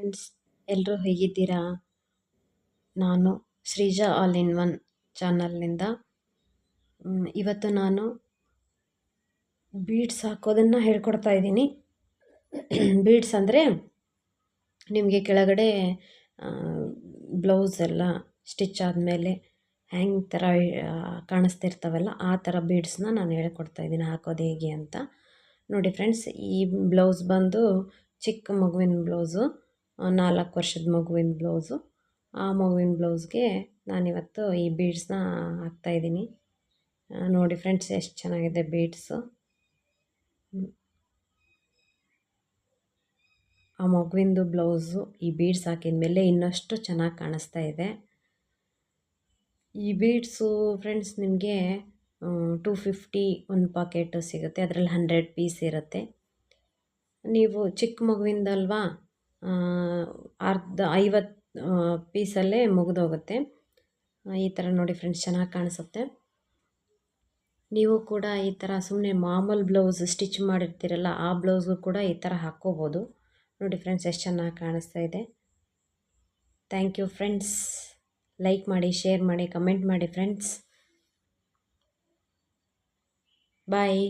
Friends ಎಲ್ಲರೂ ಹೇಗಿದ್ದೀರಾ? ನಾನು ಶ್ರೀಜಾ ಆಲ್ ಇನ್ ಒನ್ ಚಾನಲ್ನಿಂದ ಇವತ್ತು ನಾನು ಬೀಡ್ಸ್ ಹಾಕೋದನ್ನು ಹೇಳ್ಕೊಡ್ತಾ ಇದ್ದೀನಿ. ಬೀಡ್ಸ್ ಅಂದರೆ ನಿಮಗೆ ಕೆಳಗಡೆ ಬ್ಲೌಸ್ ಎಲ್ಲ ಸ್ಟಿಚ್ ಆದಮೇಲೆ ಹ್ಯಾಂಗ್ ಥರ ಕಾಣಿಸ್ತಿರ್ತಾವಲ್ಲ, ಆ ಥರ ಬೀಡ್ಸ್ನ ನಾನು ಹೇಳ್ಕೊಡ್ತಾ ಇದ್ದೀನಿ, ಹಾಕೋದು ಹೇಗೆ ಅಂತ. ನೋಡಿ ಫ್ರೆಂಡ್ಸ್ ಈ ಬ್ಲೌಸ್ ಬಂದು ಚಿಕ್ಕ ಮಗುವಿನ ಬ್ಲೌಸು ನಾಲ್ಕು ವರ್ಷದ ಮಗುವಿನ ಬ್ಲೌಸು ಆ ಮಗುವಿನ ಬ್ಲೌಸ್ಗೆ ನಾನಿವತ್ತು ಈ ಬೀಡ್ಸ್ನ ಹಾಕ್ತಾಯಿದ್ದೀನಿ ನೋಡಿ ಫ್ರೆಂಡ್ಸ್ ಎಷ್ಟು ಚೆನ್ನಾಗಿದೆ ಬೀಡ್ಸು ಆ ಮಗುವಿಂದು ಬ್ಲೌಸು ಈ ಬೀಡ್ಸ್ ಹಾಕಿದ ಮೇಲೆ ಇನ್ನಷ್ಟು ಚೆನ್ನಾಗಿ ಕಾಣಿಸ್ತಾ ಇದೆ. ಈ ಬೀಡ್ಸು ಫ್ರೆಂಡ್ಸ್ ನಿಮಗೆ ಟೂ ಫಿಫ್ಟಿ ಒಂದು ಪಾಕೆಟು ಸಿಗುತ್ತೆ. ಅದರಲ್ಲಿ ಹಂಡ್ರೆಡ್ ಪೀಸ್ ಇರುತ್ತೆ. ನೀವು ಚಿಕ್ಕ ಮಗುವಿಂದಲ್ವಾ ಅರ್ಧ ಐವತ್ತು ಪೀಸಲ್ಲೇ ಮುಗಿದೋಗುತ್ತೆ. ಈ ಥರ ನೋಡಿ ಫ್ರೆಂಡ್ಸ್, ಚೆನ್ನಾಗಿ ಕಾಣಿಸುತ್ತೆ. ನೀವು ಕೂಡ ಈ ಥರ ಸುಮ್ಮನೆ ಮಾಮೂಲು ಬ್ಲೌಸ್ ಸ್ಟಿಚ್ ಮಾಡಿರ್ತೀರಲ್ಲ, ಆ ಬ್ಲೌಸ್ಗೂ ಕೂಡ ಈ ಥರ ಹಾಕ್ಕೋಬೋದು. ನೋಡಿ ಫ್ರೆಂಡ್ಸ್, ಎಷ್ಟು ಚೆನ್ನಾಗಿ ಕಾಣಿಸ್ತಾ ಇದೆ. Thank you friends. ಲೈಕ್ ಮಾಡಿ, ಶೇರ್ ಮಾಡಿ, ಕಮೆಂಟ್ ಮಾಡಿ ಫ್ರೆಂಡ್ಸ್. ಬಾಯ್.